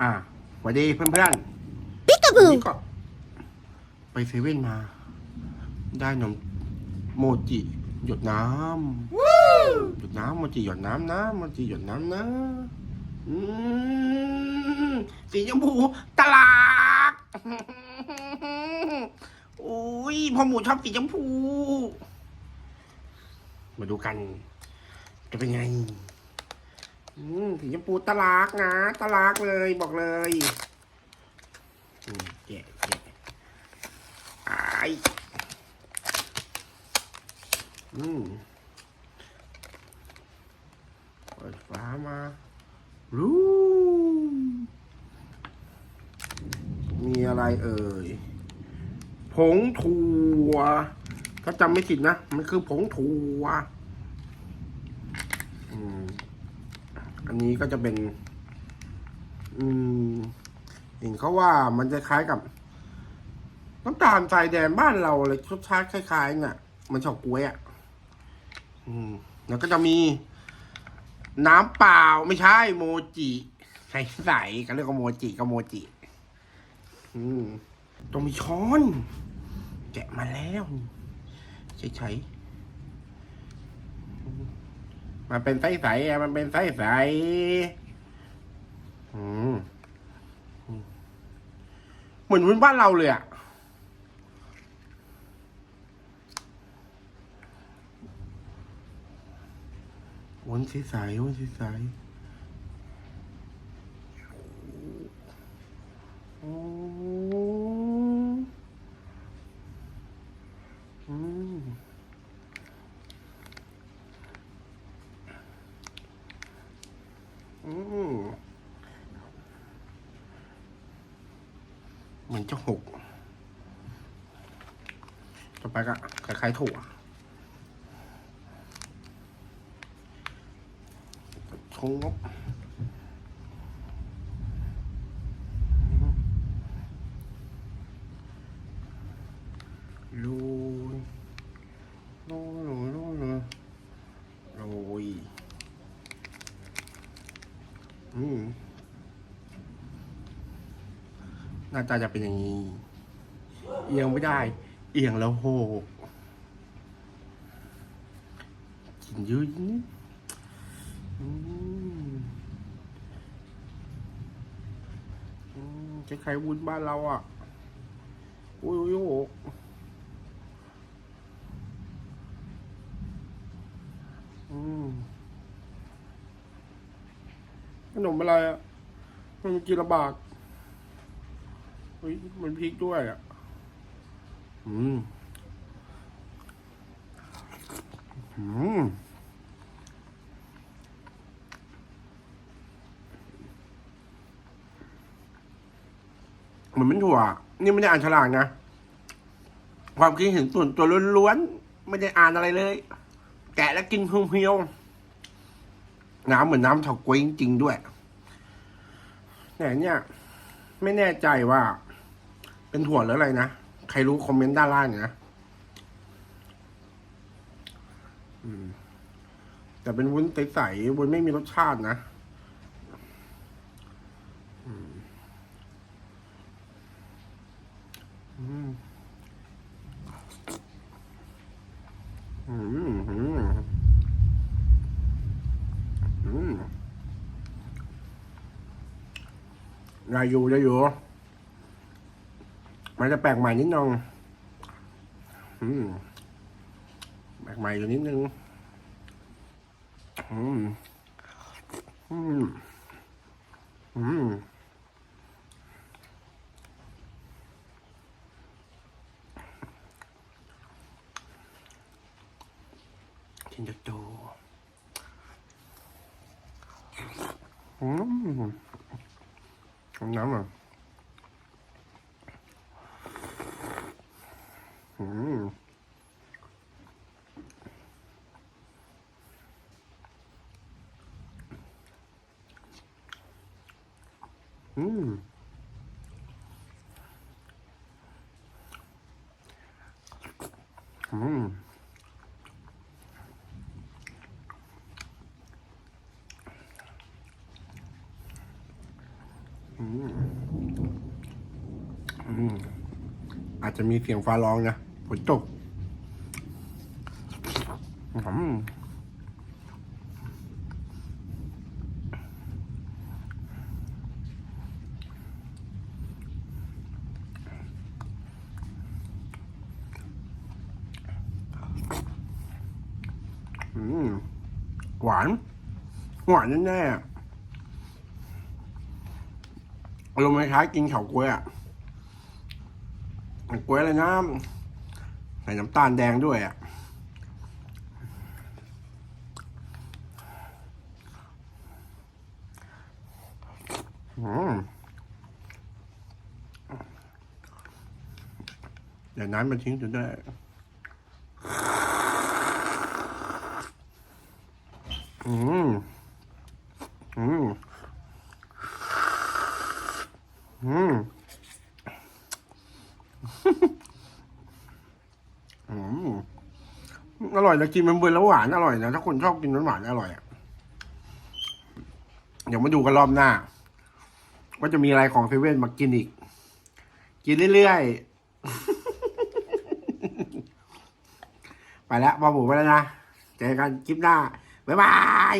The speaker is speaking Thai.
อ่าสวัสดีเพื่อนเพื่อนปิกาๆวันบูนี้ก็ ไปเซเว่นมา ได้นมโมจิ หยดน้ำหยดน้ำโมจิหยดน้ำนะโมจิหยดน้ำนะอืมสีชมพูตลากโอ้ยพ่อหมูชอบสีชมพู มาดูกัน จะเป็นไง อืมสีชมพูตลากนะตลากเลยบอกเลยอืมแกะแกะไอายอืมเปิดฝามารู้มีอะไรเอ่ย ผงถั่ว ถ้าจำไม่ผิดนะ มันคือผงถั่วอืม อันนี้ก็จะเป็น อืม เห็นเขาว่ามันจะคล้ายกับ น้ำตาลทรายแดงบ้านเราเลยรสชาติคล้ายๆน่ะ มันชอบกล้วยอะ อืม แล้วก็จะมี น้ำเปล่าไม่ใช่โมจิใส่ใส่กันเรียกว่าโมจิก็โมจิ อืมต้องมีช้อน แกะมาแล้วใช้ๆ มันเป็นไส้ใสอะมันเป็นไส้ใสอืมอืมเหมือนวุ้นบ้านเราเลยอะวุ้นใสๆวุ้นใสๆโอ้อืม อืมเหมือ นจะหก ต่อไปก็คล้ายๆถั่วชงงบโรยโรยโรยโรยโรยโรยอืม หน้าตาจะเป็นอย่างนี้ เอียงไม่ได้ เอียงแล้วโหกกินเยอะนิดอืมอืมคล้ายๆวุ้นบ้านเราอะอุ้ยอุ้ยโหกขนมอะไรอะ มันกินลำบาก ฮ้ยมันพริกด้วยอะ อืม อืมมันเป็นถั่ว นี่ไม่ได้อ่านฉลากนะ ความคิดเห็นส่วนตัวล้วนๆ ไม่ได้อ่านอะไรเลย แกะแล้วกินเพียวๆ น้ำเหมือนน้ำเฉาก๊วยจริงๆด้วย แต่เนี่ย ไม่แน่ใจว่า เป็นถั่วหรืออะไรนะ ใครรู้คอมเมนต์ด้านล่างหน่ยนะแต่เป็นวุ้นใสๆวุ้นไม่มีรสชาตินะอืมอืมอืมอืมอืมได้อยู่ได้อยู่ มันจะแปลกใหม่นิดนึงอืมแปลกใหม่อยู่นิดนึงอืมอืมอืมชินโตอืม Không nắm rồi. Ừm. อืมอืมอาจจะมีเสียงฟ้าร้องนะ นตกอืมอืมหวาน หวานแน่ๆอะอารมณ์คล้ายกินเฉาก๊วยอะก๊วยอะไรนะ ใส่น้ำตาลแดงด้วยอะอืมเดี๋ยวน้ำมันทิ้งจนได้อืม อืม อืม อืม อยนะกินมันเบื่อแล้วหวานอร่อยนะถ้าคนชอบกินหวานอร่อยอะเดี๋ยวมาดูกันรอบหน้าว่าจะมีอะไรของเซเว่นมากินอีก กินเรื่อยๆ ไปแล้วบอบูไปแล้วนะเจอกันคลิปหน้า บ๊ายบาย